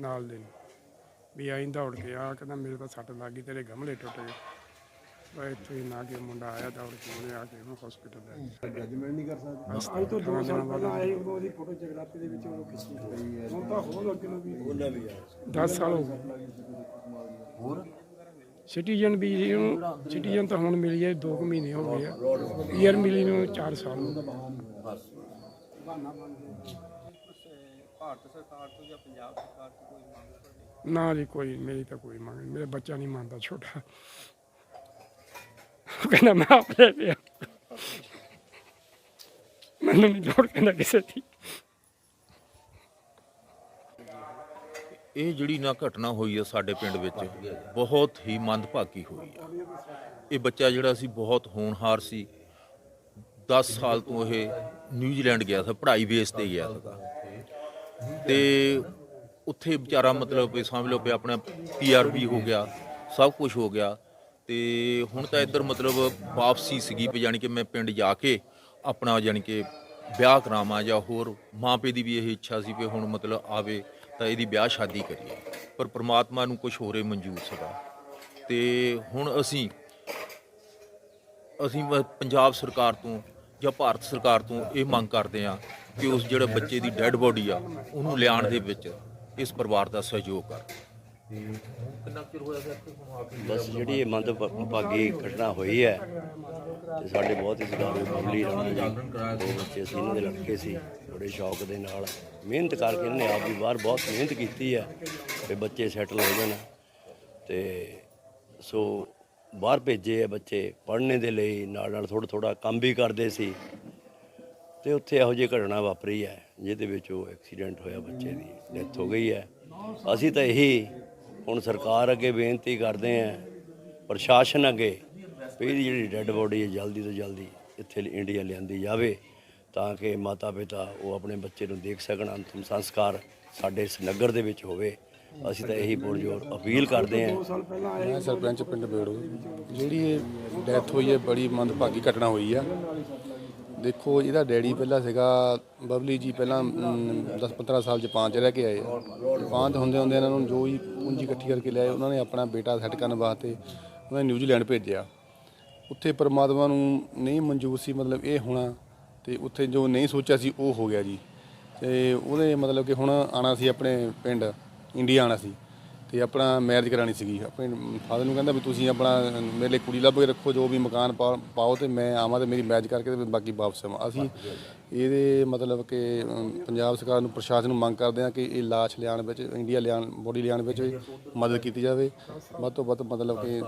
ਨਾਲ ਦੇ ਨੂੰ। ਵੀ ਆਈਂ ਦੌੜ ਕੇ ਆ ਕਹਿੰਦਾ ਮੇਰੇ ਤਾਂ ਸੱਟ ਲੱਗ ਗਈ ਤੇਰੇ ਗਮਲੇ ਟੁੱਟ ਗਏ। ਬਈ ਇੱਥੇ ਹੀ ਨਾ ਕਿ ਮੁੰਡਾ ਆਇਆ ਦੌੜ ਕੇ ਉਹਨੇ ਆ ਕੇ ਉਹਨੂੰ ਹਸਪੀਟਲ ਲੈ ਗਿਆ ਜੱਜਮੈਂਟ ਨਹੀਂ ਕਰ ਸਕਦੇ। ਅੱਜ ਤੋਂ 2 ਸਾਲ ਪਹਿਲਾਂ ਆਏ ਉਹਦੀ ਫੋਟੋ ਜਗਰਾਤੇ ਦੇ ਵਿੱਚ ਉਹ ਖਿੱਚੀ ਹੋਈ ਹੁਣ ਤਾਂ ਹੋਰ ਅੱਗੇ ਨੂੰ ਵੀ ਉਹਨਾਂ ਵੀ ਆ। 10 ਸਾਲ ਹੋ ਗਏ। ਹੋਰ? ਸਿਟੀਜ਼ਨ ਵੀ ਇਹਨੂੰ ਸਿਟੀਜ਼ਨ ਤਾਂ ਹੁਣ ਮਿਲੀ ਹੈ 2 ਮਹੀਨੇ ਹੋ ਗਏ ਆ। ਈਅਰ ਮਿਲੀ ਨੂੰ 4 ਸਾਲ ਹੋ ਗਏ। ਬਸ। ਭਾਰਤ ਸਰਕਾਰ ਤੋਂ ਜਾਂ ਪੰਜਾਬ ਸਰਕਾਰ ਤੋਂ ਕੋਈ ਮੰਗ ਤੁਹਾਡੀ? ਨਾ ਜੀ ਕੋਈ ਮੇਰੀ ਤਾਂ ਕੋਈ ਮੰਗ ਨਹੀਂ। ਮੇਰਾ ਬੱਚਾ ਨਹੀਂ ਮੰਨਦਾ ਛੋਟਾ। ਉਹ ਕਹਿੰਦਾ ਮੈਂ ਆਪਣੇ ਪਿਆ ਮੈਨੂੰ ਨਹੀਂ ਲੋੜ ਕਹਿੰਦਾ ਕਿਸੇ ਦੀ। ਇਹ ਜਿਹੜੀ ਨਾ ਘਟਨਾ ਹੋਈ ਆ ਸਾਡੇ ਪਿੰਡ ਵਿੱਚ ਬਹੁਤ ਹੀ ਮੰਦਭਾਗੀ ਹੋਈ ਆ। ਇਹ ਬੱਚਾ ਜਿਹੜਾ ਸੀ ਬਹੁਤ ਹੋਣਹਾਰ ਸੀ। 10 ਸਾਲ ਤੋਂ ਇਹ ਨਿਊਜ਼ੀਲੈਂਡ ਗਿਆ ਸੀ ਪੜ੍ਹਾਈ ਬੇਸ ਤੇ ਗਿਆ ਸੀਗਾ। ਤੇ ਉੱਥੇ ਵਿਚਾਰਾ ਮਤਲਬ ਵੀ ਸਮਝ ਲਓ ਵੀ ਆਪਣਾ ਪੀਆਰਬੀ ਹੋ ਗਿਆ, ਸਭ ਕੁਝ ਹੋ ਗਿਆ। ਤੇ ਹੁਣ ਤਾਂ ਇੱਧਰ ਮਤਲਬ ਵਾਪਸੀ ਸੀਗੀ ਵੀ ਜਾਣੀ ਕਿ ਮੈਂ ਪਿੰਡ ਜਾ ਕੇ ਆਪਣਾ ਜਾਣੀ ਕਿ ਵਿਆਹ ਕਰਾਵਾਂ ਜਾਂ ਹੋਰ ਮਾਪੇ ਦੀ ਵੀ ਇਹ ਇੱਛਾ ਸੀ ਵੀ ਹੁਣ ਮਤਲਬ ਆਵੇ ਤਾਂ ਇਹਦੀ ਵਿਆਹ ਸ਼ਾਦੀ ਕਰੀਏ। ਪਰ ਪ੍ਰਮਾਤਮਾ ਨੂੰ ਕੁਝ ਹੋਰੇ ਮਨਜ਼ੂਰ ਸੀਗਾ। ਤੇ ਹੁਣ ਅਸੀਂ ਅਸੀਂ ਪੰਜਾਬ ਸਰਕਾਰ ਤੋਂ ਜਾਂ ਭਾਰਤ ਸਰਕਾਰ ਤੋਂ ਇਹ ਮੰਗ ਕਰਦੇ ਹਾਂ ਕਿ ਉਸ ਜਿਹੜੇ ਬੱਚੇ ਦੀ ਡੈੱਡ ਬੋਡੀ ਆ ਉਹਨੂੰ ਲਿਆਉਣ ਦੇ ਵਿੱਚ ਇਸ ਪਰਿਵਾਰ ਦਾ ਸਹਿਯੋਗ ਕਰ। ਕਿੰਨਾ ਚਿਰ ਹੋਇਆ ਸਰ ਬਸ ਜਿਹੜੀ ਇਹ ਮੰਦਭਾਗੀ ਘਟਨਾ ਹੋਈ ਹੈ ਤੇ ਸਾਡੇ ਬਹੁਤ ਹੀ ਸਤਿਕਾਰਯੋਗ ਬਬਲੀ ਰਾਣਾ ਜੀ ਦੋ ਬੱਚੇ ਸੀ ਇਹਨਾਂ ਦੇ ਲੜਕੇ ਸੀ ਬੜੇ ਸ਼ੌਕ ਦੇ ਨਾਲ। ਮਿਹਨਤ ਕਰਕੇ ਇਹਨਾਂ ਨੇ ਆਪ ਵੀ ਬਾਹਰ ਬਹੁਤ ਮਿਹਨਤ ਕੀਤੀ ਹੈ ਤੇ ਬੱਚੇ ਸੈਟਲ ਹੋ ਜਾਣ। ਤੇ ਸੋ ਬਾਹਰ ਭੇਜੇ ਆ ਬੱਚੇ ਪੜ੍ਹਨੇ ਦੇ ਲਈ ਨਾਲ ਨਾਲ ਥੋੜਾ ਥੋੜਾ ਕੰਮ ਵੀ ਕਰਦੇ ਸੀ। ਤੇ ਉੱਥੇ ਇਹੋ ਜਿਹੀ ਘਟਨਾ ਵਾਪਰੀ ਹੈ, ਜਿਹਦੇ ਵਿੱਚ ਉਹ ਐਕਸੀਡੈਂਟ ਹੋਇਆ ਬੱਚੇ ਦੀ ਡੈਥ ਹੋ ਗਈ ਹੈ। ਅਸੀਂ ਤਾਂ ਇਹੀ ਹੁਣ ਸਰਕਾਰ ਅੱਗੇ ਬੇਨਤੀ ਕਰਦੇ ਆਂ ਪ੍ਰਸ਼ਾਸਨ ਅੱਗੇ, ਵੀ ਇਹਦੀ ਜਿਹੜੀ ਡੈੱਡ ਬੋਡੀ ਹੈ, ਜਲਦੀ ਤੋਂ ਜਲਦੀ ਇੱਥੇ ਇੰਡੀਆ ਲਿਆਂਦੀ ਜਾਵੇ, ਤਾਂ ਕਿ ਮਾਤਾ ਪਿਤਾ ਉਹ ਆਪਣੇ ਬੱਚੇ ਨੂੰ ਦੇਖ ਸਕਣ, ਅੰਤਮ ਸੰਸਕਾਰ ਸਾਡੇ ਇਸ ਨਗਰ ਦੇ ਵਿੱਚ ਹੋਵੇ। ਅਸੀਂ ਤਾਂ ਇਹੀ ਪੁਰਜੋਰ ਅਪੀਲ ਕਰਦੇ ਆਂ ਮੈਂ ਸਰਪੰਚ ਪਿੰਡ ਬੇੜੋ, ਜਿਹੜੀ ਇਹ ਡੈਥ ਹੋਈ ਹੈ, ਬੜੀ ਮੰਦਭਾਗੀ ਘਟਨਾ ਹੋਈ ਆ। ਦੇਖੋ ਇਹਦਾ ਡੈਡੀ ਪਹਿਲਾਂ ਸੀਗਾ, ਬਬਲੀ ਜੀ ਪਹਿਲਾਂ 10-15 ਸਾਲ ਜਾਪਾਨ ਚ ਰਹਿ ਕੇ ਆਏ ਆ। ਜਾਪਾਨ ਤੋਂ ਹੁੰਦੇ ਹੁੰਦੇ ਇਹਨਾਂ ਨੂੰ ਜੋ ਹੀ ਪੂੰਜੀ ਇਕੱਠੀ ਕਰਕੇ ਲਿਆਏ, ਉਹਨਾਂ ਨੇ ਆਪਣਾ ਬੇਟਾ ਸੈੱਟ ਕਰਨ ਵਾਸਤੇ ਉਹਨਾਂ ਨੇ ਨਿਊਜ਼ੀਲੈਂਡ ਭੇਜਿਆ। ਉੱਥੇ ਪਰਮਾਤਮਾ ਨੂੰ ਨਹੀਂ ਮਨਜ਼ੂਰ ਸੀ ਮਤਲਬ ਇਹ ਹੋਣਾ ਤੇ ਉੱਥੇ ਜੋ ਨਹੀਂ ਸੋਚਿਆ ਸੀ ਉਹ ਹੋ ਗਿਆ ਜੀ। ਤੇ ਉਹਦੇ ਮਤਲਬ ਕਿ ਹੁਣ ਆਣਾ ਸੀ ਆਪਣੇ ਪਿੰਡ, ਇੰਡੀਆ ਆਣਾ ਸੀ। ਤੇ ਆਪਣਾ ਮੈਰਿਜ ਕਰਾਣੀ ਸੀਗੀ। ਆਪਣੇ ਫਾਦਰ ਨੂੰ ਕਹਿੰਦਾ ਵੀ ਤੁਸੀਂ ਆਪਣਾ ਮੇਰੇ ਲਈ ਕੁੜੀ ਲੱਭ ਕੇ ਰੱਖੋ ਜੋ ਵੀ ਮਕਾਨ ਪਾ- ਪਾਓ ਤੇ ਮੈਂ ਆਵਾਂ ਤੇ ਮੇਰੀ ਮੈਰਿਜ ਕਰਕੇ ਤੇ ਬਾਕੀ ਵਾਪਸ ਆਵਾਂ। ਅਸੀਂ ਇਹਦੇ ਮਤਲਬ ਕਿ ਅਮ, ਪੰਜਾਬ ਸਰਕਾਰ ਨੂੰ ਪ੍ਰਸ਼ਾਸਨ ਨੂੰ ਮੰਗ ਕਰਦੇ ਹਾਂ ਕਿ ਇਹ ਲਾਸ਼ ਲਿਆਉਣ ਵਿੱਚ ਇੰਡੀਆ ਲਿਆਉਣ ਬੋਡੀ ਲਿਆਉਣ ਵਿੱਚ ਮਦਦ ਕੀਤੀ ਜਾਵੇ। ਵੱਧ ਤੋਂ ਵੱਧ ਮਤਲਬ ਕਿ